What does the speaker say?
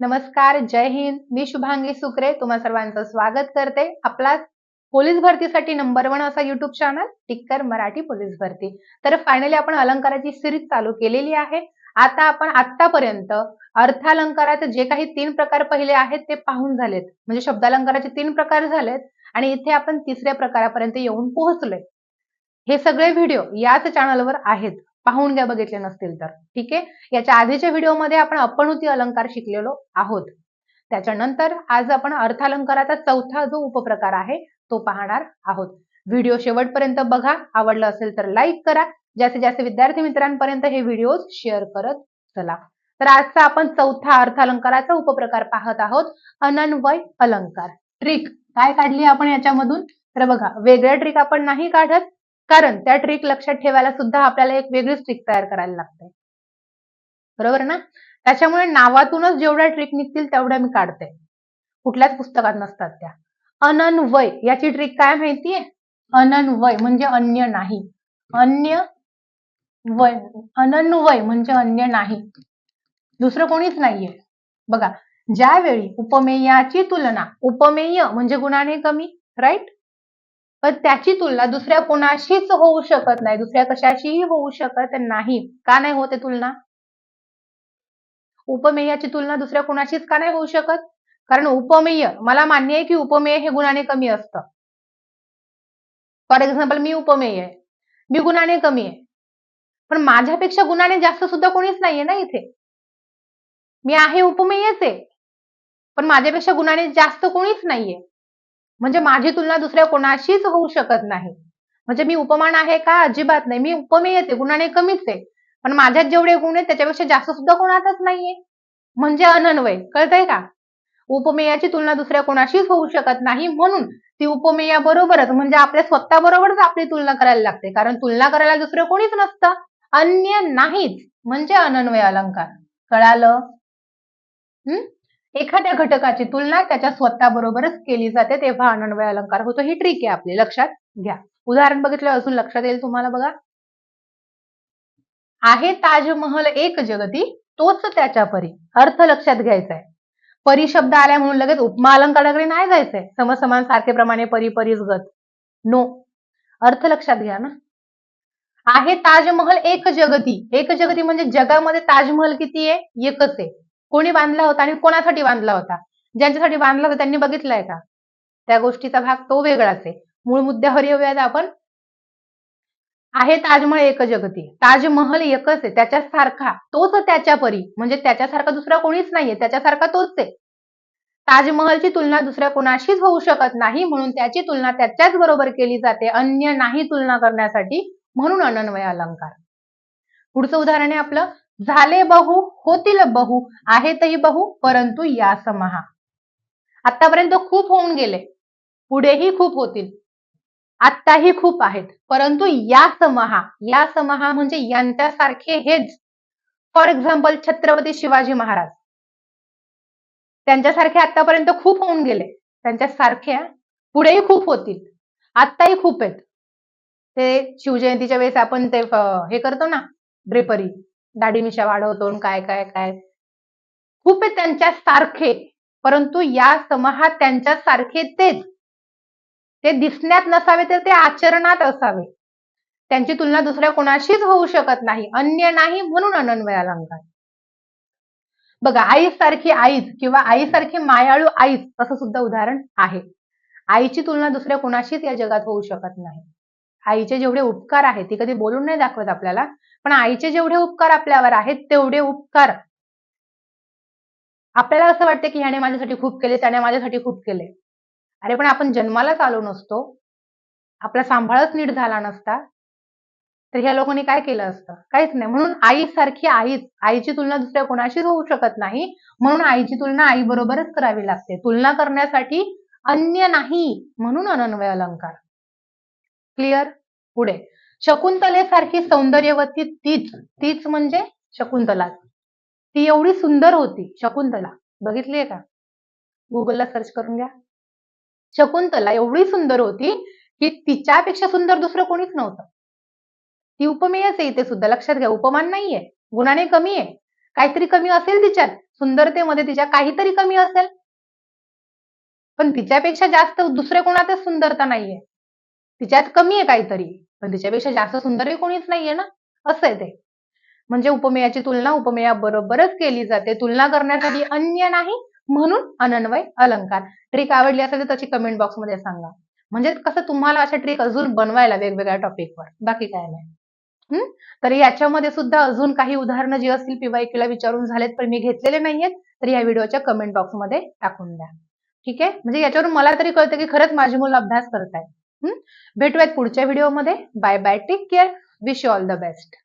नमस्कार जय हिंद. मी शुभांगी सुकरे तुम्हा सर्वांचं स्वागत करते. आपला पोलीस भरतीसाठी नंबर वन असा YouTube channel Tikkar Marathi police भरती. तर फायनली आपण अलंकाराची सिरीज चालू केलेली आहे. आता आपण आतापर्यंत अर्थालंकाराचे जे काही तीन प्रकार पहिले आहेत ते पाहून झालेत. म्हणजे शब्दालंकाराचे तीन प्रकार झालेत आणि इथे आपण तिसऱ्या प्रकारापर्यंत येऊन पोहोचलोय. हे सगळे व्हिडिओ याच चॅनलवर आहेत. पाहून घ्या बघितले नसतील तर. ठीक आहे? याच्या आधीच्या व्हिडिओमध्ये आपण अपणुती अलंकार शिकलेलो आहोत. त्याच्यानंतर आज आपण अर्थालंकाराचा चौथा जो उपप्रकार आहे तो पाहणार आहोत. व्हिडिओ शेवटपर्यंत बघा. आवडलं असेल तर लाईक करा. जास्तीत जास्त विद्यार्थी मित्रांपर्यंत हे व्हिडिओ शेअर करत चला. तर आजचा आपण चौथा अर्थालंकाराचा उपप्रकार पाहत आहोत. अनन्वय अलंकार. ट्रिक. काय काढली आपण याच्यामधून? तर बघा वेगळ्या ट्रिक आपण नाही काढत. कारण त्या ट्रिक लक्षात ठेवायला सुद्धा आपल्याला एक वेगळीच ट्रिक तयार करायला लागते. बरोबर ना? त्याच्यामुळे नावातूनच जेवढ्या ट्रिक निघतील तेवढ्या मी काढते. कुठल्याच पुस्तकात नसतात त्या. अनन्वय याची ट्रिक काय माहितीये? अनन्वय म्हणजे अन्य नाही. अन्य वय अनन्वय म्हणजे अन्य नाही. दुसरं कोणीच नाहीये. बघा ज्यावेळी उपमेयाची तुलना उपमेय म्हणजे गुणाने कमी राईट पण त्याची तुलना दुसऱ्या कोणाशीच होऊ शकत नाही. दुसऱ्या कशाशीही होऊ शकत नाही. का नाही होते तुलना? उपमेयाची तुलना दुसऱ्या कोणाशीच का नाही होऊ शकत? कारण उपमेय मला मान्य आहे की उपमेय हे गुणाने कमी असतं. फॉर एक्झाम्पल मी उपमेय आहे. मी गुणाने कमी आहे. पण माझ्यापेक्षा गुणाने जास्त सुद्धा कोणीच नाहीये ना इथे. मी आहे उपमेयच आहे. पण माझ्यापेक्षा गुणाने जास्त कोणीच नाहीये. म्हणजे माझी तुलना दुसऱ्या कोणाशीच होऊ शकत नाही. म्हणजे मी उपमान आहे का? अजिबात नाही. मी उपमेयच गुणाने कमीच आहे. पण माझ्यात जेवढे गुण आहेत त्याच्यापेक्षा जास्त सुद्धा कोणातच नाहीये. म्हणजे अनन्वय. कळतंय का? उपमेयाची तुलना दुसऱ्या कोणाशीच होऊ शकत नाही म्हणून ती उपमेया बरोबरच म्हणजे आपल्या स्वतः बरोबरच आपली तुलना करायला लागते. कारण तुलना करायला दुसरं कोणीच नसतं. अन्य नाहीच. म्हणजे अनन्वय अलंकार. कळालं? हम्म एखाद्या घटकाची तुलना त्याच्या स्वतःबरोबरच केली जाते तेव्हा अनन्वय अलंकार होतो. ही ट्रिक आहे आपली. लक्षात घ्या. उदाहरण बघितलं अजून लक्षात येईल तुम्हाला बघा. आहे ताजमहल एक जगती तोच त्याच्या परी अर्थ लक्षात घ्यायचा आहे परी शब्द आल्या म्हणून लगेच उपमा अलंकाराकडे नाही जायचंय. समसमान सारखे प्रमाणे परी परीच गत. नो अर्थ लक्षात घ्या ना. आहे ताजमहल एक जगती. एक जगती म्हणजे जगामध्ये ताजमहल किती आहे? एकच आहे. कोणी बांधला होता आणि कोणासाठी बांधला होता? ज्यांच्यासाठी बांधला होता त्यांनी बघितलाय का? त्या गोष्टीचा भाग तो वेगळाच आहे. मूळ मुद्द्यावर येऊयात आपण आहे ताजमहल एक जगती ताजमहल एकच आहे. त्याच्यासारखा तोच त्याच्या परी म्हणजे त्याच्यासारखा दुसरा कोणीच नाहीये. त्याच्यासारखा तोच आहे. ताजमहलची तुलना दुसऱ्या कोणाशीच होऊ शकत नाही. म्हणून त्याची तुलना त्याच्याच बरोबर केली जाते. अन्य नाही तुलना करण्यासाठी म्हणून अनन्वय अलंकार. पुढचं उदाहरण आहे आपलं झाले बहु होतील बहु आहेतही बहु परंतु या समहा. आतापर्यंत खूप होऊन गेले. पुढेही खूप होतील. आत्ताही खूप आहेत. परंतु या समहा या समहा म्हणजे यांच्यासारखे हेच. For example Chhatrapati Shivaji Maharaj. त्यांच्यासारखे आतापर्यंत खूप होऊन गेले. त्यांच्यासारख्या पुढेही खूप होतील. आत्ताही खूप आहेत. ते शिवजयंतीच्या वेळेस आपण ते हे करतो ना ड्रेपरी दाढी मिशा वाढवतो काय काय काय. खूप आहे त्यांच्या सारखे परंतु या समूहात त्यांच्या सारखे तेच. ते दिसण्यात नसावे तर ते आचरणात असावे. त्यांची तुलना दुसऱ्या कोणाशीच होऊ शकत नाही. अन्य नाही म्हणून अनन्वय अलंकार बघा आईसारखी आईच किंवा आईसारखी मायाळू आईच असं सुद्धा उदाहरण आहे. आईची तुलना दुसऱ्या कोणाशीच या जगात होऊ शकत नाही. आईचे जेवढे उपकार आहेत ती कधी बोलून नाही दाखवत आपल्याला पण आईचे जेवढे उपकार आपल्यावर आहेत तेवढे उपकार. आपल्याला असं वाटतं की ह्याने माझ्यासाठी खूप केले त्याने माझ्यासाठी खूप केले. अरे पण आपण जन्मालाच आलो नसतो. आपला सांभाळच नीट झाला नसता. तर ह्या लोकांनी काय केलं असतं? काहीच नाही. म्हणून आईसारखी आईच. आईची तुलना दुसऱ्या कोणाशीच होऊ शकत नाही. म्हणून आईची तुलना आई बरोबरच करावी लागते. तुलना करण्यासाठी अन्य नाही म्हणून अनन्वय अलंकार. क्लिअर पुढे. शकुंतलेसारखी सौंदर्यवती तीच तीच म्हणजे शकुंतला. ती एवढी सुंदर होती शकुंतला. बघितलीये का? गुगलला सर्च करून घ्या. शकुंतला एवढी सुंदर होती की तिच्यापेक्षा सुंदर दुसरं कोणीच नव्हतं. ती उपमेयच आहे इथे सुद्धा. लक्षात घ्या उपमान नाहीये. गुणाने कमी आहे. काहीतरी कमी असेल तिच्यात. सुंदरतेमध्ये तिच्या काहीतरी कमी असेल. पण तिच्यापेक्षा जास्त दुसऱ्या कोणातच सुंदरता नाहीये. तिच्यात कमी आहे काहीतरी पण तिच्यापेक्षा जास्त सुंदरही कोणीच नाहीये ना? असं आहे ते. म्हणजे उपमेयाची तुलना उपमेया बरोबरच केली जाते. तुलना करण्यासाठी अन्य नाही म्हणून अनन्वय अलंकार. ट्रिक आवडली असेल तर त्याची कमेंट बॉक्समध्ये सांगा. म्हणजे कसं तुम्हाला अशा ट्रिक अजून बनवायला वेगवेगळ्या टॉपिकवर बाकी काय नाही. हम्म? तर याच्यामध्ये सुद्धा अजून काही उदाहरणं जी असतील पीवायक्यूला विचारून झालेत पण मी घेतलेले नाहीयेत तर या व्हिडिओच्या कमेंट बॉक्समध्ये टाकून द्या. ठीक आहे? म्हणजे याच्यावरून मला तरी कळतं की खरंच माझी मुलं अभ्यास करतायत. भेटूयात पुढच्या व्हिडिओमध्ये bye bye take care wish you all the best